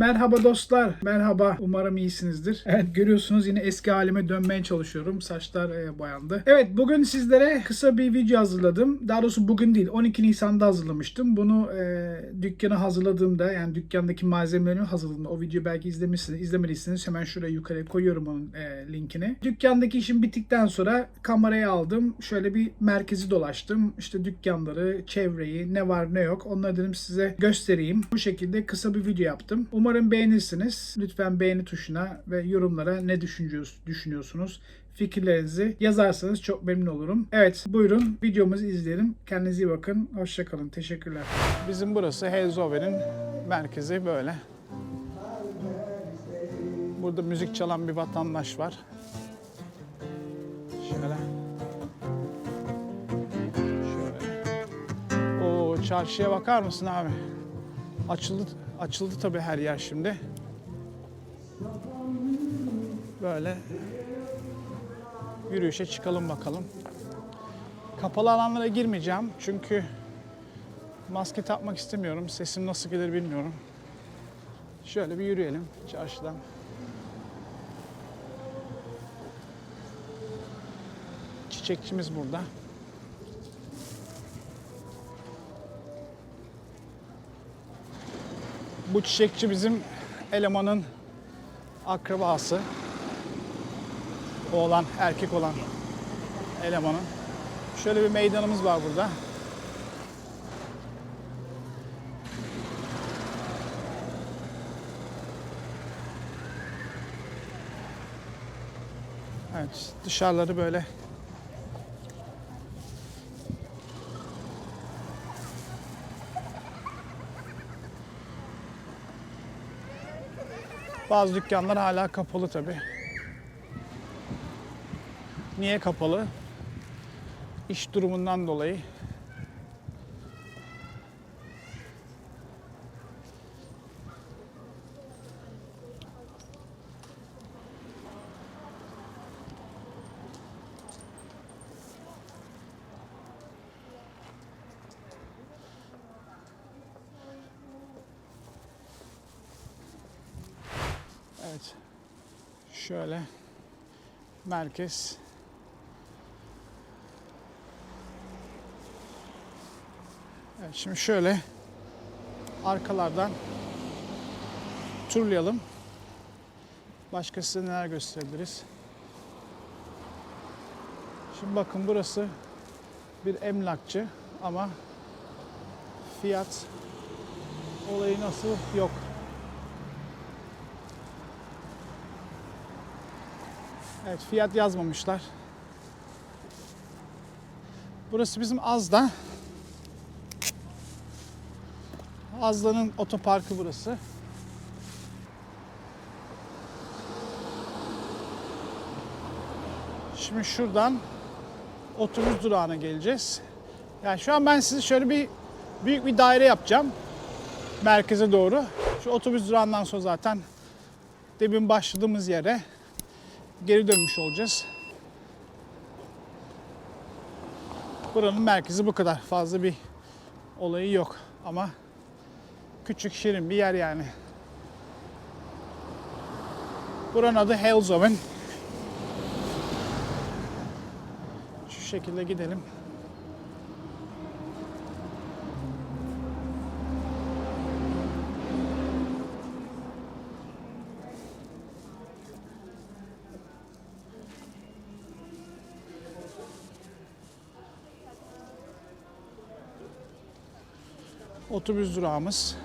Merhaba dostlar. Merhaba. Umarım iyisinizdir. Evet görüyorsunuz yine eski halime dönmeye çalışıyorum. Saçlar e, boyandı. Evet bugün sizlere kısa bir video hazırladım. Daha doğrusu bugün değil 12 Nisan'da hazırlamıştım. Bunu e, dükkana hazırladığımda yani dükkandaki malzemelerimi hazırladığımda o videoyu belki izlemişsiniz. İzlemediyseniz hemen şuraya yukarıya koyuyorum onun e, linkini. Dükkandaki işim bittikten sonra kamerayı aldım. Şöyle bir merkezi dolaştım. İşte dükkanları, çevreyi, ne var ne yok onları dedim size göstereyim. Bu şekilde kısa bir video yaptım. Umarım beğenirsiniz. Lütfen beğeni tuşuna ve yorumlara ne düşünüyorsunuz, fikirlerinizi yazarsanız çok memnun olurum. Evet buyurun videomuzu izleyelim. Kendinize iyi bakın. Hoşçakalın. Teşekkürler. Bizim burası Helzover'in merkezi böyle. Burada müzik çalan bir vatandaş var. Şöyle. Şöyle. O çarşıya bakar mısın abi? Açıldı açıldı tabii her yer şimdi. Böyle yürüyüşe çıkalım bakalım. Kapalı alanlara girmeyeceğim çünkü maske takmak istemiyorum. Sesim nasıl gelir bilmiyorum. Şöyle bir yürüyelim çarşıdan. Çiçekçimiz burada. Bu çiçekçi bizim elemanın akrabası. Oğlan, erkek olan elemanın. Şöyle bir meydanımız var burada. Evet, dışarıları böyle Bazı dükkanlar hala kapalı tabi. Niye kapalı? İş durumundan dolayı. Evet. Şöyle merkez. Evet, şimdi şöyle arkalardan turlayalım. Başka size neler gösterebiliriz? Şimdi bakın burası bir emlakçı ama fiyat olayı nasıl yok. Evet fiyat yazmamışlar. Burası bizim Azda. Azda'nın otoparkı burası. Şimdi şuradan otobüs durağına geleceğiz. Yani şu an ben size şöyle bir büyük bir daire yapacağım. Merkeze doğru. Şu otobüs durağından sonra zaten demin başladığımız yere geri dönmüş olacağız. Buranın merkezi bu kadar. Fazla bir olayı yok ama küçük şirin bir yer yani. Buranın adı Helzoven. Şu şekilde gidelim. Otobüs durağımız.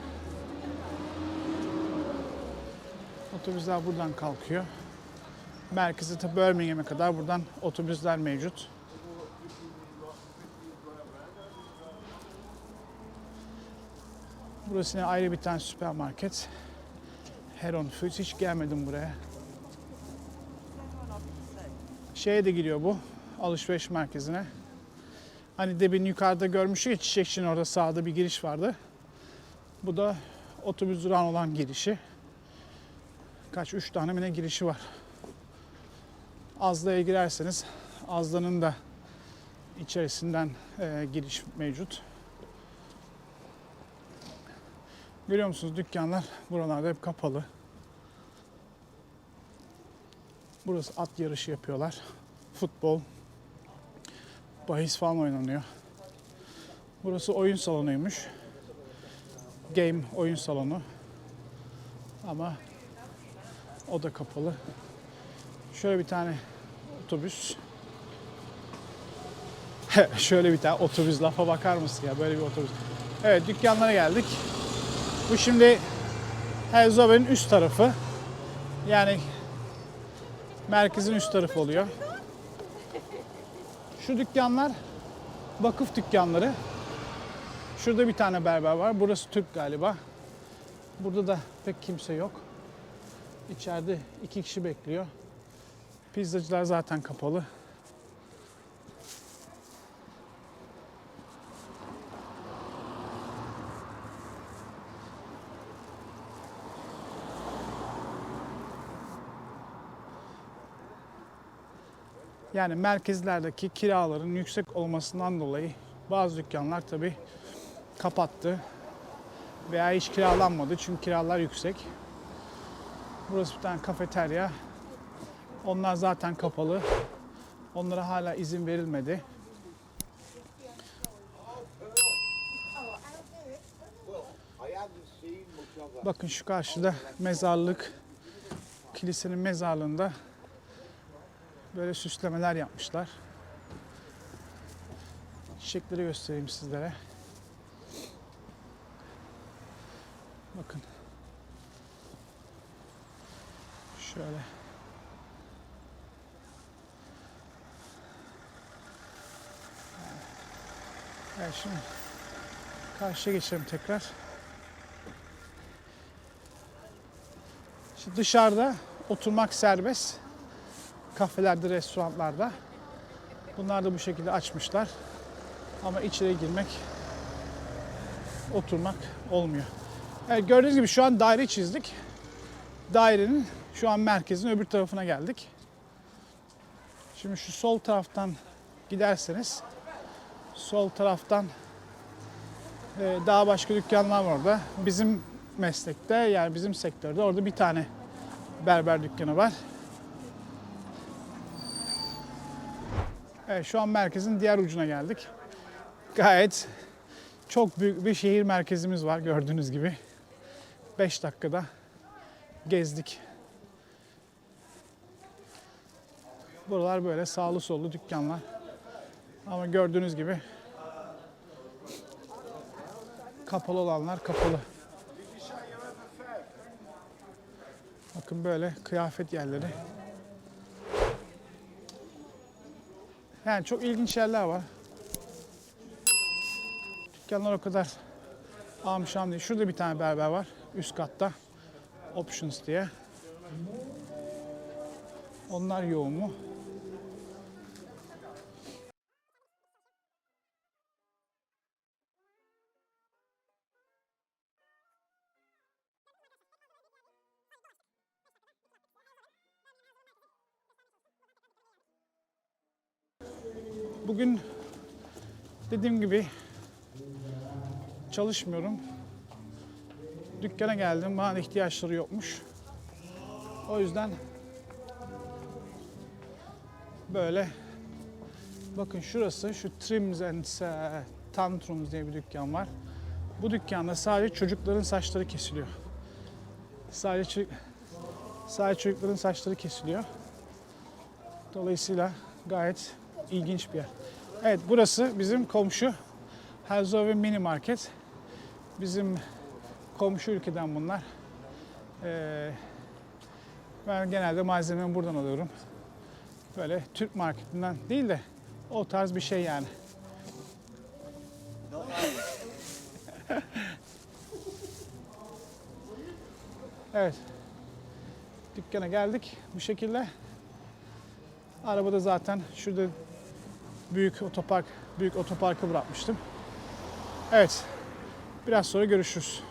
Otobüsler buradan kalkıyor. Merkeze tabi Birmingham'e kadar buradan otobüsler mevcut. Burası yine ayrı bir tane süpermarket. Heron Foods hiç gelmedim buraya. Şeye de giriyor bu alışveriş merkezine. Hani demin yukarıda görmüştük ya çiçekçinin orada sağda bir giriş vardı. Bu da otobüs durağına olan girişi. Kaç? Üç tane mi girişi var. Azla'ya girerseniz Azla'nın da içerisinden e, giriş mevcut. Görüyor musunuz dükkanlar buralarda hep kapalı. Burası at yarışı yapıyorlar. Futbol, bahis falan oynanıyor. Burası oyun salonuymuş. Game oyun salonu. Ama o da kapalı. Şöyle bir tane otobüs. Şöyle bir tane otobüs lafa bakar mısın ya böyle bir otobüs. Evet dükkanlara geldik. Bu şimdi Herzogen'in üst tarafı. Yani merkezin üst tarafı oluyor. Şu dükkanlar vakıf dükkanları. Şurada bir tane berber var. Burası Türk galiba. Burada da pek kimse yok. İçeride iki kişi bekliyor. Pizzacılar zaten kapalı. Yani merkezlerdeki kiraların yüksek olmasından dolayı bazı dükkanlar tabi kapattı veya hiç kiralanmadı çünkü kiralar yüksek. Burası bir tane kafeterya. Onlar zaten kapalı. Onlara hala izin verilmedi. Bakın şu karşıda mezarlık, kilisenin mezarlığında böyle süslemeler yapmışlar. Çiçekleri göstereyim sizlere. Bakın. Şöyle. Evet şimdi karşıya geçelim tekrar. Şimdi dışarıda oturmak serbest. Kafelerde, restoranlarda. Bunlar da bu şekilde açmışlar. Ama içeri girmek, oturmak olmuyor. Evet, gördüğünüz gibi şu an daire çizdik. Dairenin şu an merkezin öbür tarafına geldik. Şimdi şu sol taraftan giderseniz sol taraftan e, daha başka dükkanlar var orada. Bizim meslekte yani bizim sektörde orada bir tane berber dükkanı var. Evet şu an merkezin diğer ucuna geldik. Gayet çok büyük bir şehir merkezimiz var gördüğünüz gibi. 5 dakikada gezdik. Buralar böyle sağlı sollu dükkanlar. Ama gördüğünüz gibi kapalı olanlar kapalı. Bakın böyle kıyafet yerleri. Yani çok ilginç yerler var. Dükkanlar o kadar amşam değil. Şurada bir tane berber var. Üst katta. Options diye. Onlar yoğun mu? Bugün dediğim gibi çalışmıyorum. Dükkana geldim. Bana ihtiyaçları yokmuş. O yüzden böyle bakın şurası şu Trims and Tantrums diye bir dükkan var. Bu dükkanda sadece çocukların saçları kesiliyor. Sadece sadece çocukların saçları kesiliyor. Dolayısıyla gayet ilginç bir yer. Evet burası bizim komşu Herzog Mini Market. Bizim komşu ülkeden bunlar. Ee, ben genelde malzememi buradan alıyorum. Böyle Türk marketinden değil de o tarz bir şey yani. evet. Dükkana geldik bu şekilde. Arabada zaten şurada büyük otopark, büyük otoparka bırakmıştım. Evet. Biraz sonra görüşürüz.